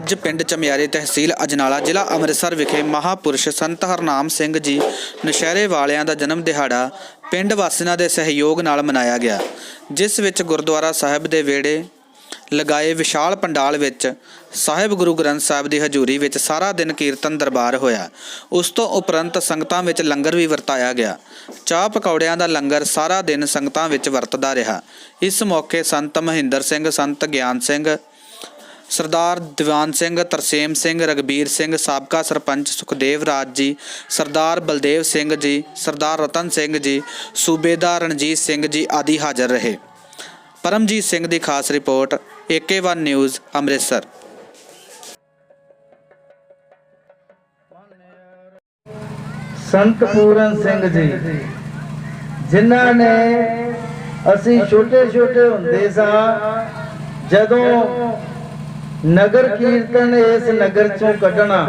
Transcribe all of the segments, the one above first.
ਅੱਜ ਪਿੰਡ ਚਮਿਆਰੇ ਤਹਿਸੀਲ ਅਜਨਾਲਾ ਜ਼ਿਲ੍ਹਾ ਅੰਮ੍ਰਿਤਸਰ ਵਿਖੇ ਮਹਾਪੁਰਸ਼ ਸੰਤ ਹਰਨਾਮ ਸਿੰਘ ਜੀ ਨਸ਼ਹਿਰੇ ਵਾਲਿਆਂ ਦਾ ਜਨਮ ਦਿਹਾੜਾ ਪਿੰਡ ਵਾਸੀਆਂ ਦੇ ਸਹਿਯੋਗ ਨਾਲ ਮਨਾਇਆ ਗਿਆ, ਜਿਸ ਵਿੱਚ ਗੁਰਦੁਆਰਾ ਸਾਹਿਬ ਦੇ ਵਿਹੜੇ ਲਗਾਏ ਵਿਸ਼ਾਲ ਪੰਡਾਲ ਵਿੱਚ ਸਾਹਿਬ ਗੁਰੂ ਗ੍ਰੰਥ ਸਾਹਿਬ ਦੀ ਹਜ਼ੂਰੀ ਵਿੱਚ ਸਾਰਾ ਦਿਨ ਕੀਰਤਨ ਦਰਬਾਰ ਹੋਇਆ। ਉਸ ਤੋਂ ਉਪਰੰਤ ਸੰਗਤਾਂ ਵਿੱਚ ਲੰਗਰ ਵੀ ਵਰਤਾਇਆ ਗਿਆ। ਚਾਹ ਪਕੌੜਿਆਂ ਦਾ ਲੰਗਰ ਸਾਰਾ ਦਿਨ ਸੰਗਤਾਂ ਵਿੱਚ ਵਰਤਦਾ ਰਿਹਾ। ਇਸ ਮੌਕੇ ਸੰਤ ਮਹਿੰਦਰ ਸਿੰਘ, ਸੰਤ ਗਿਆਨ ਸਿੰਘ ਸਰਦਾਰ ਦੀਵਾਨ ਸਿੰਘ, ਤਰਸੇਮ ਸਿੰਘ, ਰਗਬੀਰ ਸਿੰਘ, ਸਾਬਕਾ ਸਰਪੰਚ ਸੁਖਦੇਵ ਰਾਜ ਜੀ, ਸਰਦਾਰ ਬਲਦੇਵ ਸਿੰਘ ਜੀ, ਸਰਦਾਰ ਰਤਨ ਸਿੰਘ ਜੀ, ਸੂਬੇਦਾਰ ਰਣਜੀਤ ਸਿੰਘ ਜੀ ਆਦਿ ਹਾਜ਼ਰ ਰਹੇ। ਪਰਮਜੀਤ ਸਿੰਘ ਦੀ ਖਾਸ ਰਿਪੋਰਟ AK1 ਨਿਊਜ਼, ਅੰਮ੍ਰਿਤਸਰ। ਸੰਤ ਪੂਰਨ ਸਿੰਘ ਜੀ, ਜਿਨ੍ਹਾਂ ਨੇ ਅਸੀਂ ਛੋਟੇ ਛੋਟੇ ਹੁੰਦੇ ਸਾਂ, ਜਦੋਂ ਨਗਰ ਕੀਰਤਨ ਇਸ ਨਗਰ ਚੋਂ ਕੱਢਣਾ।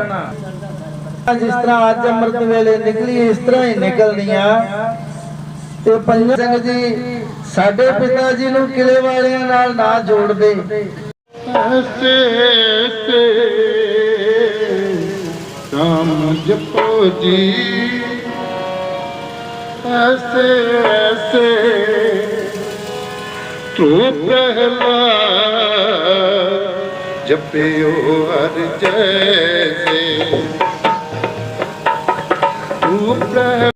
ਜਿਸ ਤਰ੍ਹਾਂ ਅੱਜ ਅੰਮ੍ਰਿਤ ਵੇਲੇ ਨਿਕਲੀ, ਇਸ ਤਰ੍ਹਾਂ ਹੀ ਨਿਕਲਣੀਆਂ ਤੇ ਪੰਜ ਸਿੰਘ ਜੀ, ਸਾਡੇ ਪਿਤਾ ਜੀ ਨੂੰ ਕਿਲੇ ਵਾਲਿਆਂ ਨਾਲ ਨਾ ਜੋੜਦੇ। ਐਸੇ ਐਸੇ ਰਾਮ ਜਪੋ ਜੀ। ਐਸੇ ਐਸੇ ਤੂੰ ਪਹਿਲਾ ਜਪਿਓ ਹਰ ਜੈਸੇ ਤੂੰ ਪਹਿਲਾ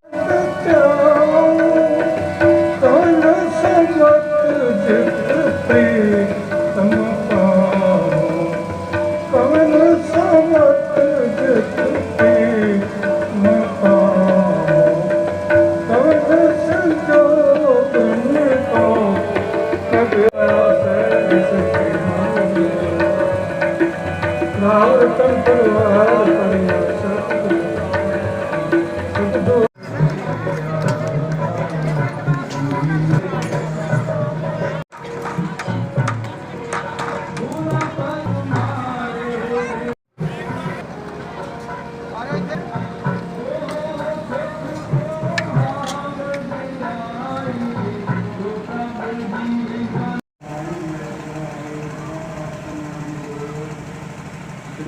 咱们不 itu. ਭਾਣੀ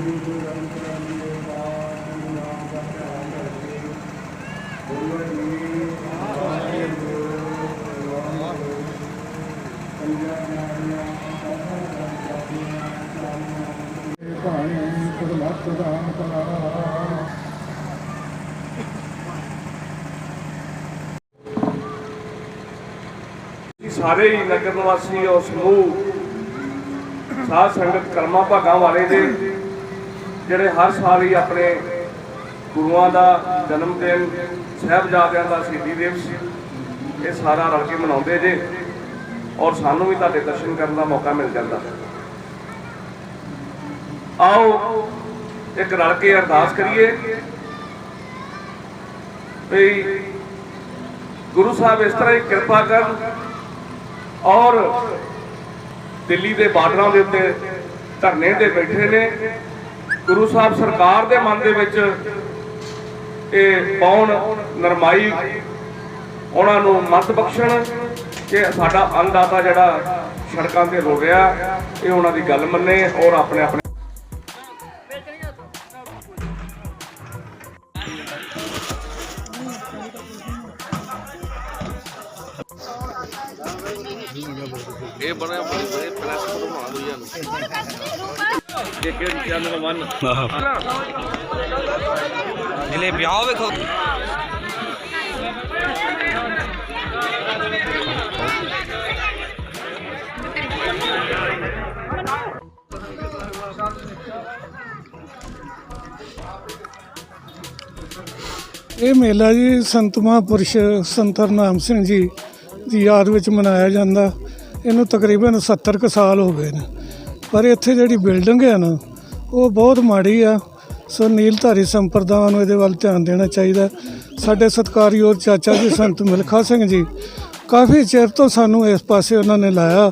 ਕੁਦਮਤ ਦਾਨ ਕਰਾ ਜੀ ਸਾਰੇ ਹੀ ਨਗਰ ਨਿਵਾਸੀ ਔਰ ਸਮੂਹ ਸਾਧ ਸੰਗਤ ਕਰਮਾਂ ਭਾਗਾਂ ਵਾਲੇ ਦੇ ਜਿਹੜੇ ਹਰ ਸਾਲ ਹੀ ਆਪਣੇ ਗੁਰੂਆਂ ਦਾ ਜਨਮ ਦਿਨ, ਸਹਿਬਜ਼ਾਦਿਆਂ ਦਾ ਸ਼ਹੀਦੀ ਦਿਵਸ, ਇਹ ਸਾਰਾ ਰਲ ਕੇ ਮਨਾਉਂਦੇ ਜੇ ਔਰ ਸਾਨੂੰ ਵੀ ਤੁਹਾਡੇ ਦਰਸ਼ਨ ਕਰਨ ਦਾ ਮੌਕਾ ਮਿਲ ਜਾਂਦਾ। ਆਓ ਇੱਕ ਰਲ ਕੇ ਅਰਦਾਸ ਕਰੀਏ। ਵੀ ਗੁਰੂ ਸਾਹਿਬ ਇਸ ਤਰ੍ਹਾਂ ਹੀ ਕਿਰਪਾ ਕਰਨ ਔਰ ਦਿੱਲੀ ਦੇ ਬਾਰਡਰਾਂ ਦੇ ਉੱਤੇ ਧਰਨੇ ਤੇ ਬੈਠੇ ਨੇ। ਗੁਰੂ ਸਾਹਿਬ ਸਰਕਾਰ ਦੇ ਮਨ ਦੇ ਵਿੱਚ ਇਹ ਪਾਉਣ ਨਰਮਾਈ ਉਹਨਾਂ ਨੂੰ ਮਤ ਬਖਸ਼ਣ ਕਿ ਸਾਡਾ ਅੰਨਦਾਤਾ ਜਿਹੜਾ ਸੜਕਾਂ ਤੇ ਰੋ ਰਿਹਾ ਇਹ ਉਹਨਾਂ ਦੀ ਗੱਲ ਮੰਨੇ ਔਰ ਆਪਣੇ ਆਪਣੇ ਇਹ ਬੜਾ ਬੜੇ ਪ੍ਰੈਸ ਤੋਂ ਯਾਰ ਕਿ ਕਿਹੜੀ ਚੈਨਲ 1 ਜਿਲੇ ਵਿਆਹ ਵੇਖੋ। ਇਹ ਮੇਲਾ ਜੀ ਸੰਤ ਮਹਾਂਪੁਰਸ਼ ਸੰਤ ਹਰਨਾਮ ਸਿੰਘ ਜੀ ਦੀ ਯਾਦ ਵਿੱਚ ਮਨਾਇਆ ਜਾਂਦਾ। ਇਹਨੂੰ ਤਕਰੀਬਨ 70 ਕੁ ਸਾਲ ਹੋ ਗਏ ਨੇ। ਪਰ ਇੱਥੇ ਜਿਹੜੀ ਬਿਲਡਿੰਗ ਹੈ ਨਾ, ਉਹ ਬਹੁਤ ਮਾੜੀ ਆ। ਸੋ ਨੀਲਧਾਰੀ ਸੰਪਰਦਾਵਾਂ ਨੂੰ ਇਹਦੇ ਵੱਲ ਧਿਆਨ ਦੇਣਾ ਚਾਹੀਦਾ। ਸਾਡੇ ਸਤਿਕਾਰਯੋਗ ਚਾਚਾ ਜੀ ਸੰਤ ਮਿਲਖਾ ਸਿੰਘ ਜੀ, ਕਾਫੀ ਚਿਰ ਤੋਂ ਸਾਨੂੰ ਇਸ ਪਾਸੇ ਉਹਨਾਂ ਨੇ ਲਾਇਆ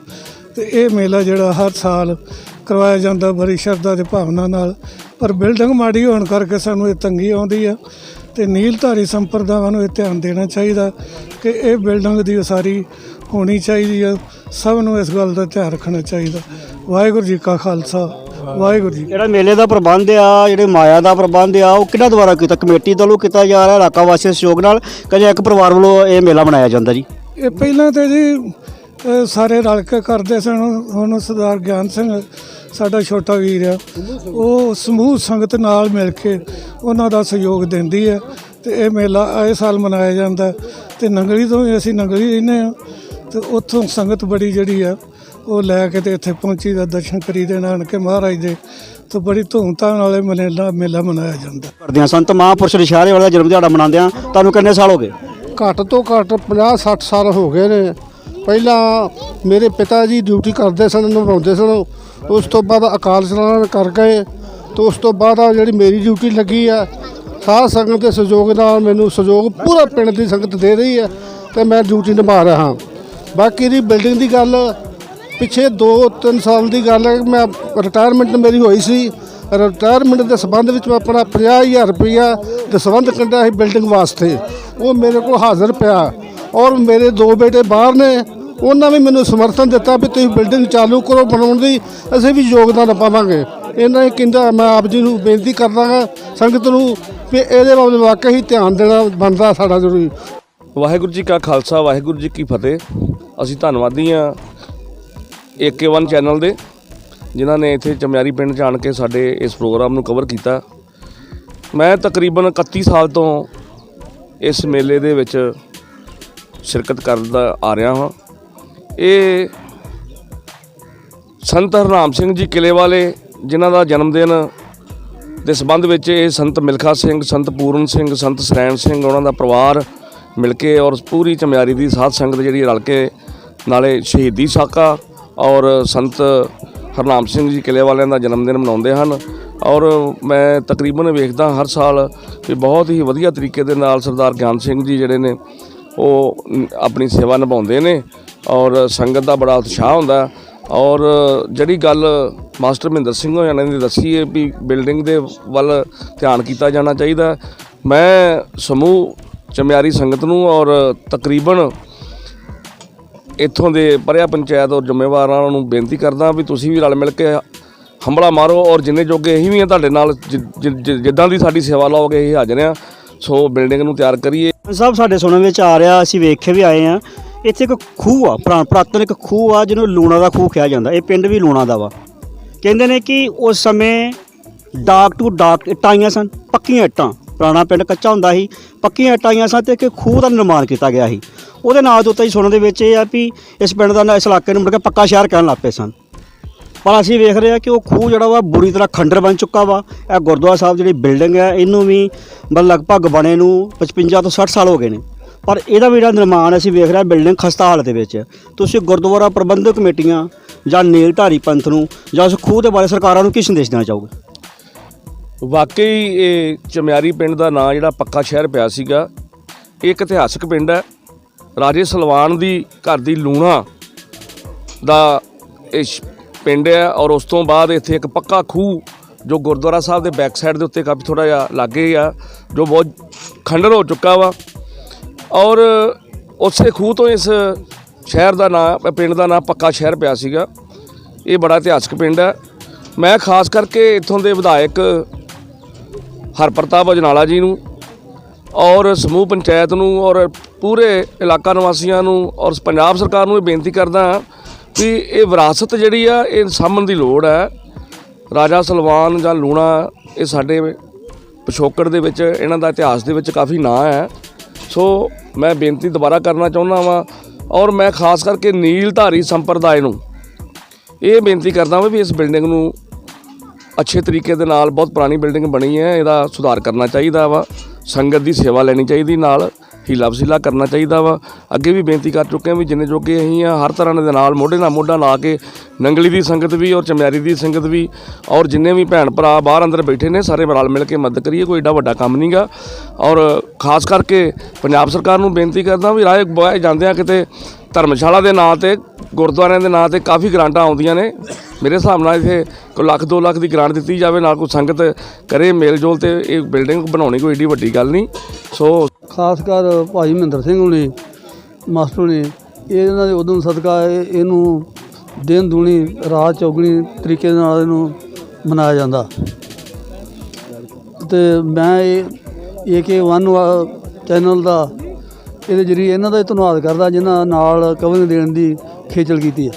ਤੇ ਇਹ ਮੇਲਾ ਜਿਹੜਾ ਹਰ ਸਾਲ ਕਰਵਾਇਆ ਜਾਂਦਾ ਬੜੀ ਸ਼ਰਧਾ ਤੇ ਭਾਵਨਾ ਨਾਲ। ਪਰ ਬਿਲਡਿੰਗ ਮਾੜੀ ਹੋਣ ਕਰਕੇ ਸਾਨੂੰ ਇਹ ਤੰਗੀ ਆਉਂਦੀ ਆ ਤੇ ਨੀਲਧਾਰੀ ਸੰਪਰਦਾਵਾਂ ਨੂੰ ਇਹ ਧਿਆਨ ਦੇਣਾ ਚਾਹੀਦਾ ਕਿ ਇਹ ਬਿਲਡਿੰਗ ਦੀ ਉਸਾਰੀ ਹੋਣੀ ਚਾਹੀਦੀ ਆ। ਸਭ ਨੂੰ ਇਸ ਗੱਲ ਦਾ ਧਿਆਨ ਰੱਖਣਾ ਚਾਹੀਦਾ। ਵਾਹਿਗੁਰੂ ਜੀ ਕਾ ਖਾਲਸਾ ਵਾਹਿਗੁਰੂ ਜੀ ਜਿਹੜਾ ਮੇਲੇ ਦਾ ਪ੍ਰਬੰਧ ਆ ਜਿਹੜੇ ਮਾਇਆ ਦਾ ਪ੍ਰਬੰਧ ਆ ਉਹ ਕਿਹਨਾਂ ਦੁਆਰਾ ਕੀਤਾ? ਕਮੇਟੀ ਵੱਲੋਂ ਕੀਤਾ ਜਾ ਰਿਹਾ ਇਲਾਕਾ ਵਾਸੀਆਂ ਦੇ ਸਹਿਯੋਗ ਨਾਲ ਕਹਿੰਦੇ ਇੱਕ ਪਰਿਵਾਰ ਵੱਲੋਂ ਇਹ ਮੇਲਾ ਮਨਾਇਆ ਜਾਂਦਾ ਜੀ? ਇਹ ਪਹਿਲਾਂ ਤੇ ਜੀ ਸਾਰੇ ਰਲ ਕੇ ਕਰਦੇ ਸਨ ਹੁਣ ਸਰਦਾਰ ਗਿਆਨ ਸਿੰਘ ਸਾਡਾ ਛੋਟਾ ਵੀਰ ਆ ਉਹ ਸਮੂਹ ਸੰਗਤ ਨਾਲ ਮਿਲ ਕੇ ਉਹਨਾਂ ਦਾ ਸਹਿਯੋਗ ਦਿੰਦੀ ਹੈ ਤੇ ਇਹ ਮੇਲਾ ਆਏ ਸਾਲ ਮਨਾਇਆ ਜਾਂਦਾ ਤੇ ਨੰਗਲੀ ਤੋਂ ਵੀ ਅਸੀਂ ਨੰਗਲੀ ਰਹਿੰਦੇ ਆ ਤੇ ਉੱਥੋਂ ਸੰਗਤ ਬੜੀ ਜਿਹੜੀ ਆ ਉਹ ਲੈ ਕੇ ਤੇ ਇੱਥੇ ਪਹੁੰਚੀ ਦਾ ਦਰਸ਼ਨ ਕਰੀ ਦੇ ਨਾਨਕੇ ਮਹਾਰਾਜ ਦੇ ਤੇ ਬੜੀ ਧੂਮਧਾਮ ਨਾਲ ਇਹ ਮੇਲਾ ਮੇਲਾ ਮਨਾਇਆ ਜਾਂਦਾ। ਕਰਦੇ ਆ ਸੰਤ ਮਹਾਂਪੁਰਸ਼ ਰਿਸ਼ਾਰੇ ਵਾਲੇ ਜਨਮ ਦਿਹਾੜਾ ਮਨਾਉਂਦੇ ਆ। ਤੁਹਾਨੂੰ ਕਿੰਨੇ ਸਾਲ ਹੋ ਗਏ? ਘੱਟ ਤੋਂ ਘੱਟ 50 60 ਸਾਲ ਹੋ ਗਏ ਨੇ। ਪਹਿਲਾਂ ਮੇਰੇ ਪਿਤਾ ਜੀ ਡਿਊਟੀ ਕਰਦੇ ਸਨ ਨਿਭਾਉਂਦੇ ਸਨ। ਉਸ ਤੋਂ ਬਾਅਦ ਅਕਾਲ ਚਲਾਣ ਕਰ ਗਏ। ਤੇ ਉਸ ਤੋਂ ਬਾਅਦ ਆ ਜਿਹੜੀ ਮੇਰੀ ਡਿਊਟੀ ਲੱਗੀ ਆ ਸਾਧ ਸੰਗਤ ਦੇ ਸਹਿਯੋਗ ਨਾਲ ਮੈਨੂੰ ਸਹਿਯੋਗ ਪੂਰਾ ਪਿੰਡ ਦੀ ਸੰਗਤ ਦੇ ਰਹੀ ਹੈ ਤੇ ਮੈਂ ਡਿਊਟੀ ਨਿਭਾ ਰਿਹਾ ਹਾਂ। ਬਾਕੀ ਦੀ ਬਿਲਡਿੰਗ ਦੀ ਗੱਲ ਪਿਛੇ 2-3 ਸਾਲ ਦੀ ਗੱਲ ਹੈ ਕਿ ਮੈਂ ਰਿਟਾਇਰਮੈਂਟ ਮੇਰੀ ਹੋਈ ਸੀ। ਰਿਟਾਇਰਮੈਂਟ ਦੇ ਸੰਬੰਧ ਵਿੱਚ ਮੈਂ ਆਪਣਾ 50000 ਰੁਪਇਆ ਦੇ ਸੰਬੰਧ ਕੱਢਿਆ ਸੀ ਬਿਲਡਿੰਗ ਵਾਸਤੇ। ਉਹ ਮੇਰੇ ਕੋਲ ਹਾਜ਼ਰ ਪਿਆ ਔਰ ਮੇਰੇ ਦੋ ਬੇਟੇ ਬਾਹਰ ਨੇ। ਉਹਨਾਂ ਵੀ ਮੈਨੂੰ ਸਮਰਥਨ ਦਿੱਤਾ ਵੀ ਤੁਸੀਂ ਬਿਲਡਿੰਗ ਚਾਲੂ ਕਰੋ ਬਣਾਉਣ ਦੀ, ਅਸੀਂ ਵੀ ਯੋਗਦਾਨ ਪਾਵਾਂਗੇ। ਇਹਨਾਂ ਨੇ ਕਹਿੰਦਾ, ਮੈਂ ਆਪ ਜੀ ਨੂੰ ਬੇਨਤੀ ਕਰਦਾ ਹਾਂ ਸੰਗਤ ਨੂੰ ਵੀ ਇਹਦੇ ਵੱਲ ਵਾਕਈ ਹੀ ਧਿਆਨ ਦੇਣਾ ਬਣਦਾ ਸਾਡਾ ਜ਼ਰੂਰੀ। ਵਾਹਿਗੁਰੂ ਜੀ ਕਾ ਖਾਲਸਾ, ਵਾਹਿਗੁਰੂ ਜੀ ਕੀ ਫਤਿਹ। ਅਸੀਂ ਧੰਨਵਾਦੀ ਹਾਂ ਏਕੇ1 ਚੈਨਲ ਦੇ, ਜਿਨ੍ਹਾਂ ਨੇ ਇੱਥੇ ਚਮਿਆਰੀ ਪਿੰਡ 'ਚ ਆਣ ਕੇ ਸਾਡੇ ਇਸ ਪ੍ਰੋਗਰਾਮ ਨੂੰ ਕਵਰ ਕੀਤਾ। ਮੈਂ ਤਕਰੀਬਨ 31 ਸਾਲ ਤੋਂ ਇਸ ਮੇਲੇ ਦੇ ਵਿੱਚ ਸ਼ਿਰਕਤ ਕਰਦਾ ਆ ਰਿਹਾ ਹਾਂ। ਇਹ ਸੰਤ ਹਰਨਾਮ ਸਿੰਘ ਜੀ ਕਿਲੇ ਵਾਲੇ, ਜਿਨ੍ਹਾਂ ਦਾ ਜਨਮ ਦਿਨ ਦੇ ਸੰਬੰਧ ਵਿੱਚ ਇਹ ਸੰਤ ਮਿਲਖਾ ਸਿੰਘ, ਸੰਤ ਪੂਰਨ ਸਿੰਘ, ਸੰਤ ਸਰੈਣ ਸਿੰਘ, ਉਹਨਾਂ ਦਾ ਪਰਿਵਾਰ ਮਿਲ ਕੇ ਔਰ ਪੂਰੀ ਚਮਿਆਰੀ ਦੀ ਸਾਧ ਸੰਗਤ ਜਿਹੜੀ ਰਲ ਕੇ ਨਾਲੇ ਸ਼ਹੀਦੀ ਸਾਕਾ ਔਰ ਸੰਤ ਹਰਨਾਮ ਸਿੰਘ ਜੀ ਕਿਲੇ ਵਾਲਿਆਂ ਦਾ ਜਨਮ ਦਿਨ ਮਨਾਉਂਦੇ ਹਨ। ਔਰ ਮੈਂ ਤਕਰੀਬਨ ਵੇਖਦਾ ਹਰ ਸਾਲ ਕਿ ਬਹੁਤ ਹੀ ਵਧੀਆ ਤਰੀਕੇ ਦੇ ਨਾਲ ਸਰਦਾਰ ਗਿਆਨ ਸਿੰਘ ਜੀ ਜਿਹੜੇ ਨੇ, ਉਹ ਆਪਣੀ ਸੇਵਾ ਨਿਭਾਉਂਦੇ ਨੇ ਔਰ ਸੰਗਤ ਦਾ ਬੜਾ ਉਤਸ਼ਾਹ ਹੁੰਦਾ। ਔਰ ਜਿਹੜੀ ਗੱਲ ਮਾਸਟਰ ਮਹਿੰਦਰ ਸਿੰਘ ਹੋਣਾ ਨੇ ਦੱਸੀ ਹੈ ਵੀ ਬਿਲਡਿੰਗ ਦੇ ਵੱਲ ਧਿਆਨ ਕੀਤਾ ਜਾਣਾ ਚਾਹੀਦਾ। ਮੈਂ ਸਮੂਹ ਚਮਿਆਰੀ ਸੰਗਤ ਨੂੰ ਔਰ ਤਕਰੀਬਨ ਇੱਥੋਂ ਦੇ ਪਰਿਆ ਪੰਚਾਇਤ ਔਰ ਜ਼ਿੰਮੇਵਾਰਾਂ ਨੂੰ ਬੇਨਤੀ ਕਰਦਾ ਵੀ ਤੁਸੀਂ ਵੀ ਰਲ ਮਿਲ ਕੇ ਹੰਬਲਾ ਮਾਰੋ ਔਰ ਜਿੰਨੇ ਜੋਗੇ ਅਸੀਂ ਵੀ ਆ ਤੁਹਾਡੇ ਨਾਲ, ਜਿ- ਜਿੱਦਾਂ ਦੀ ਸਾਡੀ ਸੇਵਾ ਲਾਓਗੇ ਅਸੀਂ ਹਾਜ਼ਰ ਆ ਸੋ ਬਿਲਡਿੰਗ ਨੂੰ ਤਿਆਰ ਕਰੀਏ। ਸਭ ਸਾਡੇ ਸੁਣਨ ਵਿੱਚ ਆ ਰਿਹਾ, ਅਸੀਂ ਵੇਖ ਕੇ ਵੀ ਆਏ ਆ ਇੱਥੇ ਇੱਕ ਖੂਹ ਆ, ਪੁਰਾ- ਪੁਰਾਤਨ ਇੱਕ ਖੂਹ ਆ, ਜਿਹਨੂੰ ਲੂਣਾ ਦਾ ਖੂਹ ਕਿਹਾ ਜਾਂਦਾ, ਇਹ ਪਿੰਡ ਵੀ ਲੂਣਾ ਦਾ ਵਾ। ਕਹਿੰਦੇ ਨੇ ਕਿ ਉਸ ਸਮੇਂ ਡਾਕ ਟੂ ਡਾਕ ਇੱਟਾਂ ਆਈਆਂ ਸਨ, ਪੱਕੀਆਂ ਇੱਟਾਂ, ਪੁਰਾਣਾ ਪਿੰਡ ਕੱਚਾ ਹੁੰਦਾ ਸੀ, ਪੱਕੀਆਂ ਇੱਟਾਂ ਸਨ ਤੇ ਇੱਕ ਖੂਹ ਦਾ ਨਿਰਮਾਣ ਕੀਤਾ ਗਿਆ ਸੀ। ਉਹਦੇ ਨਾਂ ਦੇ ਉੱਤੇ ਹੀ ਸੁਣਨ ਦੇ ਵਿੱਚ ਇਹ ਆ ਵੀ ਇਸ ਪਿੰਡ ਦਾ ਨਾਂ, ਇਸ ਇਲਾਕੇ ਨੂੰ ਮੁੜ ਕੇ ਪੱਕਾ ਸ਼ਹਿਰ ਕਹਿਣ ਲੱਗ ਪਏ ਸਨ। ਪਰ ਅਸੀਂ ਵੇਖ ਰਹੇ ਆ ਕਿ ਉਹ ਖੂਹ ਜਿਹੜਾ ਵਾ ਬੁਰੀ ਤਰ੍ਹਾਂ ਖੰਡਰ ਬਣ ਚੁੱਕਾ ਵਾ। ਇਹ ਗੁਰਦੁਆਰਾ ਸਾਹਿਬ ਜਿਹੜੀ ਬਿਲਡਿੰਗ ਹੈ, ਇਹਨੂੰ ਵੀ ਮਤਲਬ ਲਗਭਗ ਬਣੇ ਨੂੰ 55 ਤੋਂ 60 ਸਾਲ ਹੋ ਗਏ ਨੇ। ਪਰ ਇਹਦਾ ਵੀ ਜਿਹੜਾ ਨਿਰਮਾਣ ਅਸੀਂ ਵੇਖ ਰਹੇ ਬਿਲਡਿੰਗ ਖਸਤਾ ਹਾਲਤ ਦੇ ਵਿੱਚ। ਤੁਸੀਂ ਗੁਰਦੁਆਰਾ ਪ੍ਰਬੰਧਕ ਕਮੇਟੀਆਂ ਜਾਂ ਨੇਲ ਢਾਰੀ ਪੰਥ ਨੂੰ ਜਾਂ ਉਸ ਖੂਹ ਦੇ ਬਾਰੇ ਸਰਕਾਰਾਂ ਨੂੰ ਕੀ ਸੰਦੇਸ਼ ਦੇਣਾ ਚਾਹੋਗੇ? ਵਾਕਈ ਇਹ ਚਮਿਆਰੀ ਪਿੰਡ ਦਾ ਨਾਂ ਜਿਹੜਾ ਪੱਕਾ ਸ਼ਹਿਰ ਪਿਆ ਸੀਗਾ, ਇਹ ਇੱਕ ਇਤਿਹਾਸਕ ਪਿੰਡ ਹੈ। ਰਾਜੇ ਸਲਵਾਨ ਦੀ ਘਰ ਦੀ ਲੂਣਾ ਦਾ ਇਹ ਪਿੰਡ ਹੈ ਔਰ ਉਸ ਤੋਂ ਬਾਅਦ ਇੱਥੇ ਇੱਕ ਪੱਕਾ ਖੂਹ ਜੋ ਗੁਰਦੁਆਰਾ ਸਾਹਿਬ ਦੇ ਬੈਕ ਸਾਈਡ ਦੇ ਉੱਤੇ ਕਾਫੀ ਥੋੜਾ ਜਿਹਾ ਲਾਗੇ ਆ, ਜੋ ਬਹੁਤ ਖੰਡਰ ਹੋ ਚੁੱਕਾ ਵਾ। ਔਰ ਉਸੇ ਖੂਹ ਤੋਂ ਇਸ ਸ਼ਹਿਰ ਦਾ ਨਾਂ ਪਿੰਡ ਦਾ ਨਾਂ ਪੱਕਾ ਸ਼ਹਿਰ ਪਿਆ ਸੀਗਾ। ਇਹ ਬੜਾ ਇਤਿਹਾਸਕ ਪਿੰਡ ਹੈ। ਮੈਂ ਖਾਸ ਕਰਕੇ ਇੱਥੋਂ ਦੇ ਵਿਧਾਇਕ ਹਰਪ੍ਰਤਾਪ ਅਜਨਾਲਾ ਜੀ ਨੂੰ ਔਰ ਸਮੂਹ ਪੰਚਾਇਤ ਨੂੰ ਔਰ ਪੂਰੇ ਇਲਾਕਾ ਨਿਵਾਸੀਆਂ ਨੂੰ ਔਰ ਪੰਜਾਬ ਸਰਕਾਰ ਨੂੰ ਇਹ ਬੇਨਤੀ ਕਰਦਾ ਹਾਂ ਕਿ ਇਹ ਵਿਰਾਸਤ ਜਿਹੜੀ ਆ, ਇਹ ਸਾਂਭਣ ਦੀ ਲੋੜ ਹੈ। ਰਾਜਾ ਸਲਵਾਨ ਜਾਂ ਲੂਣਾ, ਇਹ ਸਾਡੇ ਪਿਛੋਕੜ ਦੇ ਵਿੱਚ, ਇਹਨਾਂ ਦਾ ਇਤਿਹਾਸ ਦੇ ਵਿੱਚ ਕਾਫੀ ਨਾਂ ਹੈ। ਸੋ ਮੈਂ ਬੇਨਤੀ ਦੁਬਾਰਾ ਕਰਨਾ ਚਾਹੁੰਦਾ ਵਾਂ ਔਰ ਮੈਂ ਖਾਸ ਕਰਕੇ ਨੀਲਧਾਰੀ ਸੰਪਰਦਾਇ ਨੂੰ ਇਹ ਬੇਨਤੀ ਕਰਦਾ ਵਾਂ ਵੀ ਇਸ ਬਿਲਡਿੰਗ ਨੂੰ ਅੱਛੇ ਤਰੀਕੇ ਦੇ ਨਾਲ ਬਹੁਤ ਪੁਰਾਣੀ ਬਿਲਡਿੰਗ ਬਣੀ ਹੈ, ਇਹਦਾ ਸੁਧਾਰ ਕਰਨਾ ਚਾਹੀਦਾ ਵਾ। ਸੰਗਤ ਦੀ ਸੇਵਾ ਲੈਣੀ ਚਾਹੀਦੀ, ਨਾਲ ਹੀਲਾ ਵਸੀਲਾ ਕਰਨਾ ਚਾਹੀਦਾ ਵਾ। ਅੱਗੇ ਵੀ ਬੇਨਤੀ ਕਰ ਚੁੱਕੇ ਹਾਂ ਵੀ ਜਿੰਨੇ ਜੋਗੇ ਅਸੀਂ ਆ, ਹਰ ਤਰ੍ਹਾਂ ਦੇ ਨਾਲ ਮੋਢੇ ਨਾਲ ਮੋਢਾ ਲਾ ਕੇ ਨੰਗਲੀ ਦੀ ਸੰਗਤ ਵੀ ਔਰ ਚਮਿਆਰੀ ਦੀ ਸੰਗਤ ਵੀ ਔਰ ਜਿੰਨੇ ਵੀ ਭੈਣ ਭਰਾ ਬਾਹਰ ਅੰਦਰ ਬੈਠੇ ਨੇ, ਸਾਰੇ ਰਲ ਮਿਲ ਕੇ ਮਦਦ ਕਰੀਏ, ਕੋਈ ਏਡਾ ਵੱਡਾ ਕੰਮ ਨਹੀਂਗਾ ਔਰ ਖਾਸ ਕਰਕੇ ਪੰਜਾਬ ਸਰਕਾਰ ਨੂੰ ਬੇਨਤੀ ਕਰਦਾ ਵੀ ਰਾਏ ਬੋਏ ਜਾਂਦੇ ਆ ਕਿਤੇ ਧਰਮਸ਼ਾਲਾ ਦੇ ਨਾਂ ਤੇ, ਗੁਰਦੁਆਰਿਆਂ ਦੇ ਨਾਂ ਤੇ ਕਾਫੀ ਗ੍ਰਾਂਟਾਂ ਆਉਂਦੀਆਂ ਨੇ। ਮੇਰੇ ਹਿਸਾਬ ਨਾਲ ਇੱਥੇ ਕੋਈ ਲੱਖ 2 ਲੱਖ ਦੀ ਗ੍ਰਾਂਟ ਦਿੱਤੀ ਜਾਵੇ ਨਾਲ ਕੋਈ ਸੰਗਤ ਕਰੇ ਮੇਲ ਜੋਲ ਤੇ ਇਹ ਬਿਲਡਿੰਗ ਬਣਾਉਣੀ ਕੋਈ ਏਡੀ ਵੱਡੀ ਗੱਲ ਨਹੀਂ। ਸੋ ਖਾਸ ਕਰ ਭਾਈ ਮਹਿੰਦਰ ਸਿੰਘ ਹੁਣੇ, ਮਾਸਟਰ ਨੇ ਇਹਨਾਂ ਦੇ ਉਦਮ ਸਦਕਾ ਇਹਨੂੰ ਦਿਨ ਦੁਣੀ ਰਾਤ ਚੌਗਣੀ ਤਰੀਕੇ ਨਾਲ ਇਹਨੂੰ ਮਨਾਇਆ ਜਾਂਦਾ। ਤੇ ਮੈਂ ਇਹ ਕੇ ਵਨ ਚੈਨਲ ਦਾ ਇਹਦੇ ਜਰੀਏ ਇਹਨਾਂ ਦਾ ਧੰਨਵਾਦ ਕਰਦਾ ਜਿਨ੍ਹਾਂ ਨਾਲ ਕਵਰਿੰਗ ਦੇਣ ਦੀ ਖੇਚਲ ਕੀਤੀ ਹੈ।